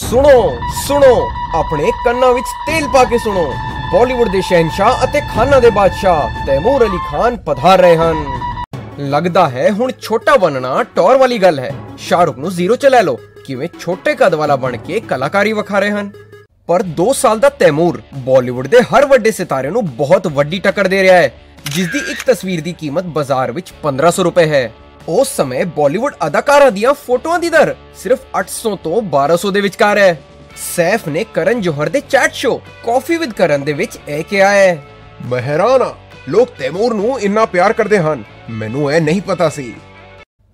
ਸੁਣੋ ਸੁਣੋ। ਆਪਣੇ ਕੰਨਾਂ ਵਿੱਚ ਤੇਲ ਪਾ ਕੇ ਸੁਣੋ। ਬਾਲੀਵੁੱਡ ਦੇ ਸ਼ਹਿਨशाह ਅਤੇ ਖਾਨਾਂ ਦੇ ਬਾਦਸ਼ਾਹ ਤੈਮੂਰ ਅਲੀ ਖਾਨ ਪਧਾਰ ਰਹੇ ਹਨ। ਲੱਗਦਾ ਹੈ ਹੁਣ ਛੋਟਾ ਬਣਨਾ ਟੌਰ ਵਾਲੀ ਗੱਲ ਹੈ। ਸ਼ਾਹਰੁਖ ਨੂੰ ਜ਼ੀਰੋ ਚ ਲੈ ਲਓ। ਕਿਵੇਂ ਛੋਟੇ ਕਦ ਵਾਲਾ ਬਣ ਕੇ ਕਲਾਕਾਰੀ ਵਿਖਾ ਰਹੇ ਹਨ? ਪਰ 2 ਸਾਲ ਦਾ ਤੈਮੂਰ ਬਾਲੀਵੁੱਡ ਦੇ ਹਰ ਵੱਡੇ ਸਿਤਾਰੇ ਨੂੰ ਬਹੁਤ ਵੱਡੀ ਟੱਕਰ ਦੇ ਰਿਹਾ ਹੈ। ਜਿਸ ਦੀ ਇੱਕ ਤਸਵੀਰ ਦੀ ਕੀਮਤ ਬਾਜ਼ਾਰ ਵਿੱਚ 1500 ਰੁਪਏ ਹੈ। ਉਸ ਸਮੇਂ ਬਾਲੀਵੁੱਡ ਅਦਾਕਾਰਾਂ ਦੀਆਂ ਫੋਟੋਆਂ ਦੀ ਦਰ ਸਿਰਫ 800 ਤੋਂ 1200 ਦੇ ਵਿਚਕਾਰ ਹੈ। ਸੈਫ ਨੇ ਕਰਨ ਜੋਹਰ ਦੇ ਚੈਟ ਸ਼ੋ ਕਾਫੀ ਵਿਦ ਕਰਨ ਦੇ ਵਿੱਚ ਇਹ ਕਿਹਾ ਹੈ। ਮੈਂ ਹੈਰਾਨ ਹਾਂ। ਲੋਕ ਤੈਮੂਰ ਨੂੰ ਇੰਨਾ ਪਿਆਰ ਕਰਦੇ ਹਨ। ਮੈਨੂੰ ਇਹ ਨਹੀਂ ਪਤਾ ਸੀ।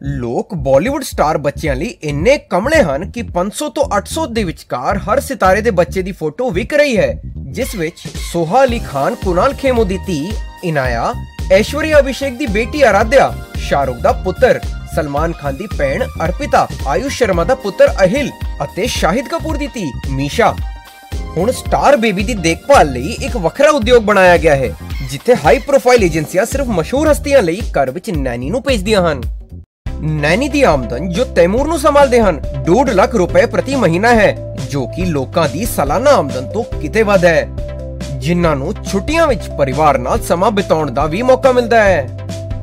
ਲੋਕ ਬਾਲੀਵੁੱਡ ਸਟਾਰ ਬੱਚਿਆਂ ਲਈ ਇੰਨੇ ਕਮਲੇ ਹਨ ਕਿ 500 ਤੋਂ 800 ਦੇ ਵਿਚਕਾਰ ਹਰ ਸਿਤਾਰੇ ਦੇ ਬੱਚੇ ਦੀ ਫੋਟੋ ਵਿਕ ਰਹੀ ਹੈ ਜਿਸ ਵਿੱਚ ਸੋਹਾ ਅਲੀ ਖਾਨ ਕੁਨਾਲ ਖੇਮੋ ਦੀ ਧੀ ਇਨਾਇਆ ਐਸ਼ਵਰਿਆ ਅਭਿਸ਼ੇਕ ਦੀ ਬੇਟੀ ਆਰਾਧਿਆ ਸ਼ਾਹਰੁਖ ਦਾ ਪੁੱਤਰ ਸਲਮਾਨ ਖਾਨ ਦੀ ਭੈਣ ਅਰਪਿਤਾ ਆਯੁਸ਼ ਸ਼ਰਮਾ ਦਾ ਪੁੱਤਰ ਅਹਿਲ ਅਤੇ ਸ਼ਾਹਿਦ ਕਪੂਰ ਦੀ ਧੀ ਮੀਸ਼ਾ ਹੁਣ ਸਟਾਰ ਬੇਬੀ ਦੀ ਦੇਖਭਾਲ ਲਈ ਇੱਕ ਵੱਖਰਾ ਉਦਯੋਗ ਬਣਾਇਆ ਗਿਆ ਹੈ ਜਿੱਥੇ ਹਾਈ ਪ੍ਰੋਫਾਈਲ ਏਜੰਸੀਆਂ ਸਿਰਫ ਮਸ਼ਹੂਰ ਹਸਤੀਆਂ ਲਈ ਘਰ ਵਿੱਚ ਨੈਨੀ ਨੂੰ ਭੇਜਦੀਆਂ ਹਨ ਨੈਨੀ ਦੀ ਆਮਦਨ ਜੋ ਤੈਮੂਰ ਨੂੰ ਸੰਭਾਲਦੇ ਹਨ 2 ਲੱਖ ਰੁਪਏ ਪ੍ਰਤੀ ਮਹੀਨਾ ਹੈ ਜੋ ਕਿ ਲੋਕਾਂ ਦੀ ਸਾਲਾਨਾ ਆਮਦਨ ਤੋਂ ਕਿਤੇ ਵੱਧ ਹੈ ਜਿਨ੍ਹਾਂ ਨੂੰ ਛੁੱਟੀਆਂ ਵਿੱਚ ਪਰਿਵਾਰ ਨਾਲ ਸਮਾਂ ਬਿਤਾਉਣ ਦਾ ਵੀ ਮੌਕਾ ਮਿਲਦਾ ਹੈ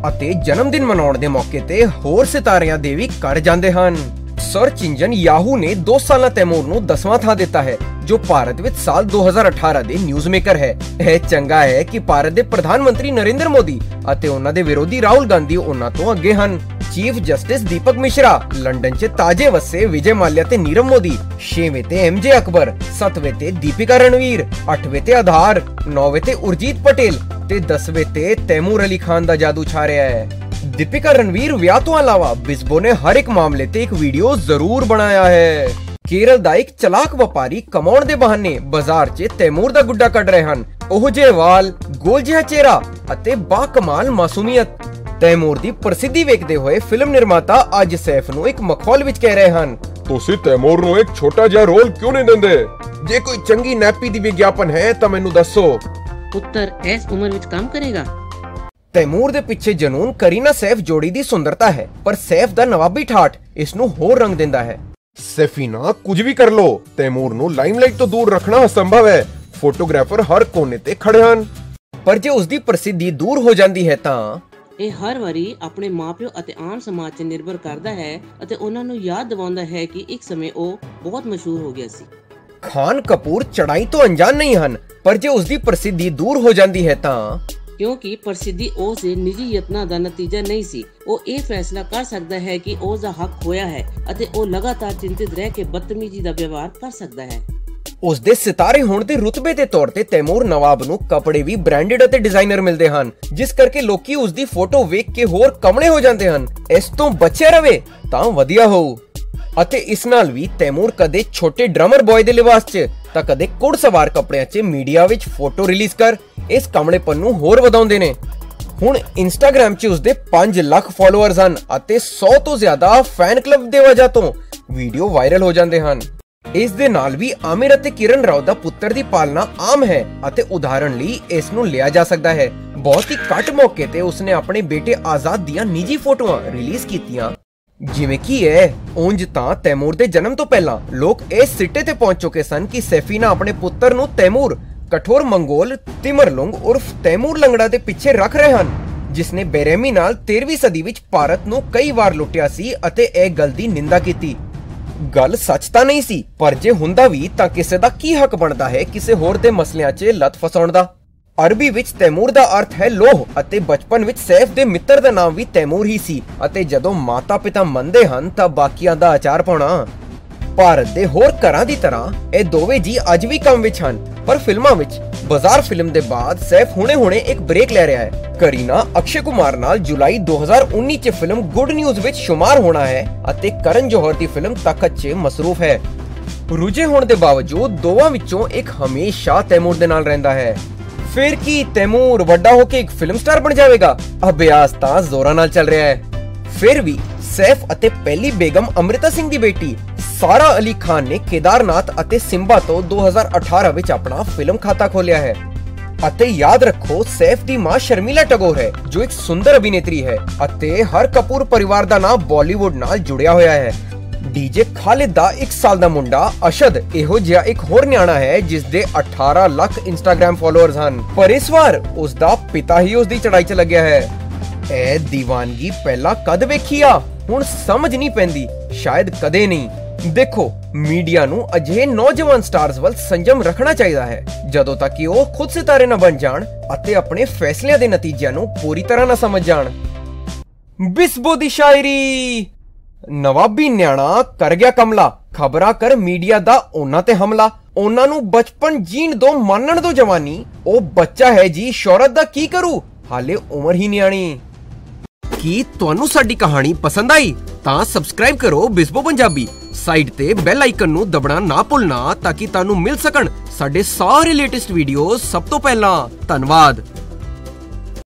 ਅਤੇ ਜਨਮ ਦਿਨ ਮਨਾਉਣ ਦੇ ਮੌਕੇ ਤੇ ਹੋਰ ਸਿਤਾਰਿਆਂ ਦੇ ਵੀ ਘਰ ਜਾਂਦੇ ਹਨ। ਸਰਚ ਇੰਜਨ ਯਾਹੂ ਨੇ 2 ਸਾਲਾਂ ਤੈਮੂਰ ਨੂੰ 10ਵਾਂ ਥਾਂ ਦਿੱਤਾ ਹੈ, ਜੋ ਭਾਰਤ ਵਿੱਚ ਸਾਲ 2018 ਦੇ ਨਿਊਜ਼ ਮੇਕਰ ਹੈ। ਇਹ ਚੰਗਾ ਹੈ ਕਿ ਭਾਰਤ ਦੇ ਪ੍ਰਧਾਨ ਮੰਤਰੀ ਨਰਿੰਦਰ ਮੋਦੀ ਅਤੇ ਉਹਨਾਂ ਦੇ ਵਿਰੋਧੀ ਰਾਹੁਲ ਗਾਂਧੀ ਉਹਨਾਂ ਤੋਂ ਅੱਗੇ ਹਨ। Chief justice Deepak Mishra London 'ਚ ਤਾਜੇ ਵਸੇ ਵਿਜੇ ਮਾਲਿਆ ਤੇ ਨੀਰਵ ਮੋਦੀ 6ਵੇਂ ਤੇ ਐਮਜੇ ਅਕਬਰ 7ਵੇਂ ਤੇ ਦੀਪਿਕਾ ਰਣਵੀਰ 8ਵੇਂ ਤੇ ਆਧਾਰ 9ਵੇਂ ਤੇ ਉਰਜੀਤ ਪਟੇਲ ਤੇ 10ਵੇਂ ਤੇ ਤੈਮੂਰ ਅਲੀ ਖਾਨ ਦਾ ਜਾਦੂ ਛਾ ਰਿਹਾ ਹੈ। ਦੀਪਿਕਾ ਰਣਵੀਰ ਵਿਆਹ ਤੋਂ ਇਲਾਵਾ ਬਿਸਬੋ ਨੇ ਹਰ ਇੱਕ ਮਾਮਲੇ ਤੇ ਇੱਕ ਵੀਡੀਓ ਜ਼ਰੂਰ ਬਣਾਇਆ ਹੈ। ਕੇਰਲ ਦਾ ਇੱਕ ਚਲਾਕ ਵਪਾਰੀ ਕਮਾਉਣ ਦੇ ਬਹਾਨੇ ਬਾਜ਼ਾਰ 'ਚ ਤੈਮੂਰ ਦਾ ਗੁੱਡਾ ਕੱਢ ਰਹੇ ਹਨ। ਉਹ ਜਿਹੇ ਵਾਲ ਗੋਲ ਜਿਹਾ ਚਿਹਰਾ ਅਤੇ ਬਾ ਕਮਾਲ ਮਾਸੂਮੀਅਤ। ਤੈਮੂਰ ਦੀ ਪ੍ਰਸਿੱਧੀ ਵੇਖਦੇ ਹੋਏ ਫਿਲਮ ਨਿਰਮਾਤਾ ਅੱਜ ਸੈਫ ਨੂੰ ਇੱਕ ਮਖੌਲ ਵਿੱਚ ਕਹਿ ਰਹੇ ਹਨ। ਤੁਸੀਂ ਤੈਮੂਰ ਨੂੰ ਇੱਕ ਛੋਟਾ ਜਿਹਾ ਰੋਲ ਕਿਉਂ ਨਹੀਂ ਦਿੰਦੇ? ਜੇ ਕੋਈ ਚੰਗੀ ਨੈਪੀ ਦੀ ਵਿਗਿਆਪਨ ਹੈ ਤਾਂ ਮੈਨੂੰ ਦੱਸੋ। ਪੁੱਤਰ ਇਸ ਉਮਰ ਵਿੱਚ ਕੰਮ ਕਰੇਗਾ। ਤੈਮੂਰ ਦੇ ਪਿੱਛੇ ਜਨੂਨ ਕਰੀਨਾ ਸੈਫ ਜੋੜੀ ਦੀ ਸੁੰਦਰਤਾ ਹੈ ਪਰ ਸੈਫ ਦਾ ਨਵਾਬੀ ਠਾਠ ਇਸ ਨੂੰ ਹੋਰ ਰੰਗ ਦਿੰਦਾ ਹੈ। ਸੈਫੀਨਾ ਕੁਝ ਵੀ ਕਰ ਲੋ ਤੈਮੂਰ ਨੂੰ ਲਾਈਮਲਾਈਟ ਤੋਂ ਦੂਰ ਰੱਖਣਾ ਅਸੰਭਵ ਹੈ। ਫੋਟੋਗ੍ਰਾਫਰ ਹਰ ਕੋਨੇ ਤੇ ਖੜੇ ਹਨ। ਪਰ ਜੇ ਉਸ ਦੀ ਪ੍ਰਸਿੱਧੀ ਦੂਰ ਹੋ ਜਾਂਦੀ ਹੈ ਤਾਂ ਇਹ ਹਰ ਵਾਰੀ ਆਪਣੇ ਮਾਪਿਓ ਅਤੇ ਆਮ ਸਮਾਜ 'ਤੇ ਨਿਰਭਰ ਕਰਦਾ ਹੈ ਅਤੇ ਉਹਨਾਂ ਨੂੰ ਯਾਦ ਦਿਵਾਉਂਦਾ ਹੈ ਕਿ ਇੱਕ ਸਮੇਂ ਉਹ ਬਹੁਤ ਮਸ਼ਹੂਰ ਹੋ ਗਿਆ ਸੀ। ਖਾਨ ਕਪੂਰ ਚੜਾਈ ਤੋਂ ਅਣਜਾਣ ਨਹੀਂ ਹਨ ਪਰ ਜੇ ਉਸ ਦੀ ਪ੍ਰਸਿੱਧੀ ਦੂਰ ਹੋ ਜਾਂਦੀ ਹੈ ਤਾਂ? ਕਿਉਂਕਿ ਪ੍ਰਸਿੱਧੀ ਉਸ ਦੇ ਨਿੱਜੀ ਯਤਨਾਂ ਦਾ ਨਤੀਜਾ ਨਹੀਂ ਸੀ। ਉਹ ਇਹ ਫੈਸਲਾ ਕਰ ਸਕਦਾ ਹੈ ਕਿ ਉਸ ਦਾ ਹੱਕ ਹੋਇਆ ਹੈ ਅਤੇ ਉਹ ਲਗਾਤਾਰ ਚਿੰਤਿਤ ਰਹਿ ਕੇ ਬਦਤਮੀਜ਼ੀ ਦਾ ਵਿਵਹਾਰ ਕਰ ਸਕਦਾ ਹੈ। ਉਸ ਦੇ ਸਿਤਾਰੇ ਹੋਣ ਦੇ ਰੁਤਬੇ ਦੇ ਤੌਰ ਤੇ ਤੈਮੂਰ ਨਵਾਬ ਨੂੰ ਕੱਪੜੇ ਵੀ ਬ੍ਰਾਂਡਡ ਅਤੇ ਡਿਜ਼ਾਈਨਰ ਮਿਲਦੇ ਹਨ, ਜਿਸ ਕਰਕੇ ਲੋਕੀ ਉਸ ਦੀ ਫੋਟੋ ਵੇਖ ਕੇ ਹੋਰ ਕਮਲੇ ਹੋ ਜਾਂਦੇ ਹਨ। ਇਸ ਤੋਂ ਬਚਿਆ ਰਵੇ ਤਾਂ ਵਧੀਆ ਹੋਊ। ਅਤੇ ਇਸ ਨਾਲ ਵੀ ਤੈਮੂਰ ਕਦੇ ਛੋਟੇ ਡਰਮਰ ਬॉय ਦੇ ਲਿਬਾਸ 'ਚ, ਤਾਂ ਕਦੇ ਕੁੜ ਕੱਪੜਿਆਂ 'ਚ ਮੀਡੀਆ ਵਿੱਚ ਫੋਟੋ ਰਿਲੀਜ਼ ਕਰ ਇਸ ਕਮਲੇਪਨ ਨੂੰ ਹੋਰ ਵਧਾਉਂਦੇ ਨੇ। ਹੁਣ ਇੰਸਟਾਗ੍ਰam 'ਚ ਉਸਦੇ 5 ਲੱਖ ਫਾਲੋਅਰਸ ਹਨ ਅਤੇ 100 ਤੋਂ ਜ਼ਿਆਦਾ ਫੈਨ ਕਲੱਬ ਦੇ ਵਜ੍ਹਾ ਤੋਂ ਵੀਡੀਓ ਵਾਇਰਲ ਹੋ ਜਾਂਦੇ ਹਨ। ਇਸ ਦੇ ਨਾਲ ਵੀ ਆਮਿਰ ਅਤੇ ਕਿਰਨ ਰਾਓ ਦਾ ਪੁੱਤਰ ਦੀ ਪਾਲਣਾ ਆਮ ਹੈ ਅਤੇ ਉਦਾਹਰਣ ਲਈ ਇਸ ਨੂੰ ਲਿਆ ਜਾ ਸਕਦਾ ਹੈ। ਬਹੁਤ ਹੀ ਘੱਟ ਮੌਕੇ ਤੇ ਉਸਨੇ ਆਪਣੇ ਬੇਟੇ ਆਜ਼ਾਦ ਦੀਆਂ ਨਿੱਜੀ ਫੋਟੋਆਂ ਰਿਲੀਜ਼ ਕੀਤੀਆਂ। ਜਿਵੇਂ ਕਿ ਇਹ ਉਂਝ ਤਾਂ ਤੈਮੂਰ ਦੇ ਜਨਮ ਤੋਂ ਪਹਿਲਾਂ ਲੋਕ ਇਸ ਸਿੱਟੇ ਤੇ ਪਹੁੰਚ ਚੁੱਕੇ ਸਨ ਕਿ ਸੈਫੀਨਾ ਆਪਣੇ ਪੁੱਤਰ ਨੂੰ ਤੈਮੂਰ, ਕਠੋਰ ਮੰਗੋਲ, ਤਿਮਰਲੁੰਗ ਉਰਫ ਤੈਮੂਰ ਲੰਗੜਾ ਦੇ ਪਿੱਛੇ ਰੱਖ ਰਹੇ ਹਨ ਜਿਸ ਨੇ ਬੇਰਹਿਮੀ ਨਾਲ 13ਵੀਂ ਸਦੀ ਵਿੱਚ ਭਾਰਤ ਨੂੰ ਕਈ ਵਾਰ ਲੁੱਟਿਆ ਸੀ ਅਤੇ ਇਹ ਗੱਲ ਦੀ ਨਿੰਦਾ ਕੀਤੀ। ਗੱਲ ਸੱਚ ਤਾਂ ਨਹੀਂ ਸੀ, ਪਰ ਜੇ ਹੁੰਦਾ ਵੀ ਤਾਂ ਕਿਸੇ ਦਾ ਕੀ ਹੱਕ ਬਣਦਾ ਹੈ ਕਿਸੇ ਹੋਰ ਦੇ ਮਸਲਿਆਂ 'ਚ ਲੱਤ ਫਸਾਉਣ ਦਾ? ਅਰਬੀ ਵਿੱਚ ਤੈਮੂਰ ਦਾ ਅਰਥ ਹੈ ਲੋਹ ਅਤੇ ਬਚਪਨ ਵਿੱਚ ਸੈਫ ਦੇ ਮਿੱਤਰ ਦਾ ਨਾਮ ਵੀ ਤੈਮੂਰ ਹੀ ਸੀ ਅਤੇ ਜਦੋਂ ਮਾਤਾ-ਪਿਤਾ ਮੰਨਦੇ ਹਨ ਤਾਂ ਬਾਕੀਆਂ ਦਾ ਆਚਾਰ ਪਾਉਣਾ। ਭਾਰਤ ਦੇ ਹੋਰ ਘਰਾਂ ਦੀ ਤਰ੍ਹਾਂ ਇਹ ਦੋਵੇਂ ਜੀ ਅੱਜ ਵੀ ਕੰਮ ਵਿੱਚ ਹਨ, ਪਰ ਫਿਲਮਾਂ ਵਿੱਚ ਬਾਜ਼ਾਰ ਫਿਲਮ ਦੇ ਬਾਅਦ ਸੈਫ ਹੁਣੇ-ਹੁਣੇ ਇੱਕ ਬ੍ਰੇਕ ਲੈ ਰਿਹਾ ਹੈ। ਕਰੀਨਾ, ਅਕਸ਼ੇ ਕੁਮਾਰ ਨਾਲ ਜੁਲਾਈ 2019 ਚ ਫਿਲਮ ਗੁੱਡ ਨਿਊਜ਼ ਵਿੱਚ ਸ਼ੁਮਾਰ ਹੋਣਾ ਹੈ ਅਤੇ ਕਰਨ ਜੋਹਰ ਦੀ ਫਿਲਮ ਤਖਤ 'ਚ ਮਸਰੂਫ ਹੈ। ਰੁਝੇ ਹੋਣ ਦੇ ਬਾਵਜੂਦ ਦੋਵਾਂ ਵਿੱਚੋਂ ਇੱਕ ਹਮੇਸ਼ਾ ਤੈਮੂਰ ਦੇ ਨਾਲ ਰਹਿੰਦਾ ਹੈ। ਫਿਰ ਕੀ ਤੈਮੂਰ ਵੱਡਾ ਹੋ ਕੇ ਇੱਕ ਫਿਲਮ ਸਟਾਰ ਬਣ ਜਾਵੇਗਾ? ਅਭਿਆਸ ਤਾਂ ਜ਼ੋਰਾਂ ਨਾਲ ਚੱਲ ਰਿਹਾ ਹੈ। ਫਿਰ ਵੀ ਸੈਫ ਅਤੇ ਪਹਿਲੀ ਬੇਗਮ ਅਮ੍ਰਿਤਾ ਸਿੰਘ ਦੀ ਬੇਟੀ ਸਾਰਾ ਅਲੀ ਖਾਨ ਨੇ ਕੇਦਾਰਨਾਥ ਅਤੇ ਸਿੰਬਾ ਤੋਂ 2018 ਵਿੱਚ ਆਪਣਾ ਫਿਲਮ ਖਾਤਾ ਖੋਲਿਆ ਹੈ। ਅਤੇ ਯਾਦ ਰੱਖੋ, ਸੈਫ ਦੀ ਮਾਂ ਸ਼ਰਮੀਲਾ ਟਗੋਰ ਹੈ, ਜੋ ਇੱਕ ਸੁੰਦਰ ਅਭਿਨੇਤਰੀ ਹੈ ਅਤੇ ਹਰ ਕਪੂਰ ਪਰਿਵਾਰ ਦਾ ਨਾਮ ਬਾਲੀਵੁੱਡ ਨਾਲ ਜੁੜਿਆ ਹੋਇਆ ਹੈ। ਡੀਜੇ ਖਾਲਿਦ ਦਾ 1 ਸਾਲ ਦਾ ਮੁੰਡਾ ਅਸ਼ਦ ਇਹੋ ਜਿਹਾ ਇੱਕ ਹੋਰ ਨਿਆਣਾ ਹੈ ਜਿਸ ਦੇ 18 ਲੱਖ ਇੰਸਟਾਗ੍ਰam ਫਾਲੋਅਰਸ ਹਨ। ਪਰ ਇਸ ਵਾਰ ਉਸ ਦਾ ਪਿਤਾ ਹੀ ਉਸ ਦੀ ਚੜਾਈ 'ਚ ਲੱਗਿਆ ਹੈ। ਇਹ ਦੀਵਾਨਗੀ ਪਹਿਲਾਂ ਕਦ ਵੇਖੀ ਆ? ਹੁਣ ਸਮਝ ਨਹੀਂ ਪੈਂਦੀ, ਸ਼ਾਇਦ ਕਦੇ ਨਹੀਂ। ਦੇਖੋ, ਮੀਡੀਆ ਨੂੰ ਅਜਿਹੇ ਨੌਜਵਾਨ ਸਟਾਰਸ ਵੱਲ ਸੰਜਮ ਰੱਖਣਾ ਚਾਹੀਦਾ ਹੈ, ਜਦੋਂ ਤੱਕ ਕਿ ਉਹ ਖੁਦ ਸਿਤਾਰੇ ਨਾ ਬਣ ਜਾਣ ਅਤੇ ਆਪਣੇ ਫੈਸਲਿਆਂ ਦੇ ਨਤੀਜਿਆਂ ਨੂੰ ਪੂਰੀ ਤਰ੍ਹਾਂ ਨਾ ਸਮਝ ਜਾਣ। ਬਿਸਬੋ ਦੀ ਸ਼ਾਇਰੀ। ਨਵਾਬੀ ਨਿਆਣਾ ਕਰ ਗਿਆ ਕਮਲਾ। ਖਬਰਾਂ ਕਰ ਮੀਡੀਆ ਦਾ ਉਹਨਾਂ ਤੇ ਹਮਲਾ। ਉਹਨਾਂ ਨੂੰ ਬਚਪਨ ਜੀਣ ਦੋ ਮੰਨਣ ਦੋ ਜਵਾਨੀ। ਉਹ ਬੱਚਾ ਹੈ ਜੀ, ਸ਼ੌਹਰਤ ਦਾ ਕੀ ਕਰੂ? ਹਾਲੇ ਉਮਰ ਹੀ ਨਿਆਣੀ। ਕੀ ਤੁਹਾਨੂੰ ਸਾਡੀ ਕਹਾਣੀ ਪਸੰਦ ਆਈ? ਤਾਂ ਸਬਸਕ੍ਰਾਈਬ ਕਰੋ ਬਿਸਬੋ ਪੰਜਾਬੀ। ਸਾਈਟ ਤੇ ਬੈਲ ਆਈਕਨ ਨੂੰ ਦਬਣਾ ਨਾ ਭੁੱਲਣਾ ਤਾਂ ਕਿ ਤੁਹਾਨੂੰ ਮਿਲ ਸਕਣ ਸਾਡੇ ਸਾਰੇ ਲੇਟੈਸਟ ਵੀਡੀਓਜ਼ ਸਭ ਤੋਂ ਪਹਿਲਾਂ। ਧੰਨਵਾਦ।